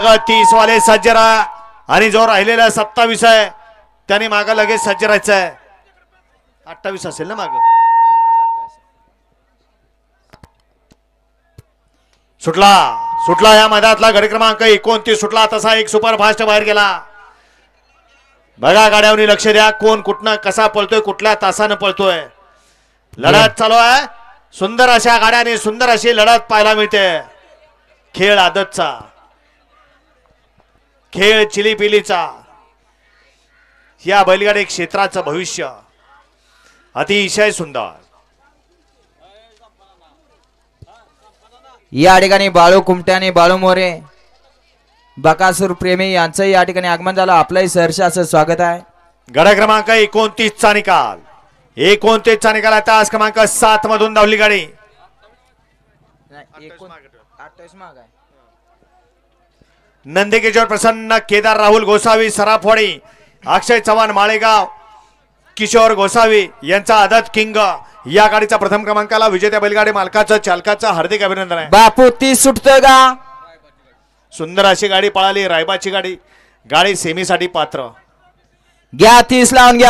तीस वाले सज्ज राहा आणि जो राहिलेला सत्तावीस आहे त्याने माग लगेच सज्ज राहायचं आहे. अठ्ठावीस असेल ना माग? सुटला सुटला या मैदानातला गडी क्रमांक एकोणतीस सुटला तसा एक सुपर फास्ट बाहेर गेला. बघा गाड्यावर लक्ष द्या कोण कुठनं कसा पळतोय कुठल्या तासानं पळतोय. लढत चालू आहे. सुंदर अशा गाड्याने सुंदर अशी लढत पाहायला मिळते. खेळ आदतचा. खेळ चिलीपिलीचा या बैलगाडी क्षेत्राचं भविष्य अतिशय सुंदर. या ठिकाणी बाळू कुमटे आणि बाळू मोरे बकासूर प्रेमी यांचं या ठिकाणी आगमन झालं. आपलंही सहर्ष असं स्वागत आहे. गड क्रमांक एकोणतीस चा निकाल. एकोणतीस चा निकाल आहे तास क्रमांक सात मधून धावली गाडी. नंदकिशोर प्रसन्न केदार राहुल गोसावी सराफवाडी अक्षय चव्हाण माळेगाव किशोर गोसावी यांचा आदत किंग. या गाडीचा प्रथम क्रमांकाला विजेत्या बैलगाडी मालकाचं चालकाचं हार्दिक अभिनंदन आहे. बापू ती सुटतोय का? सुंदर अशी गाडी पळाली रायबाची गाडी. गाडी सेमीसाठी पात्र. घ्या तीस लावून घ्या.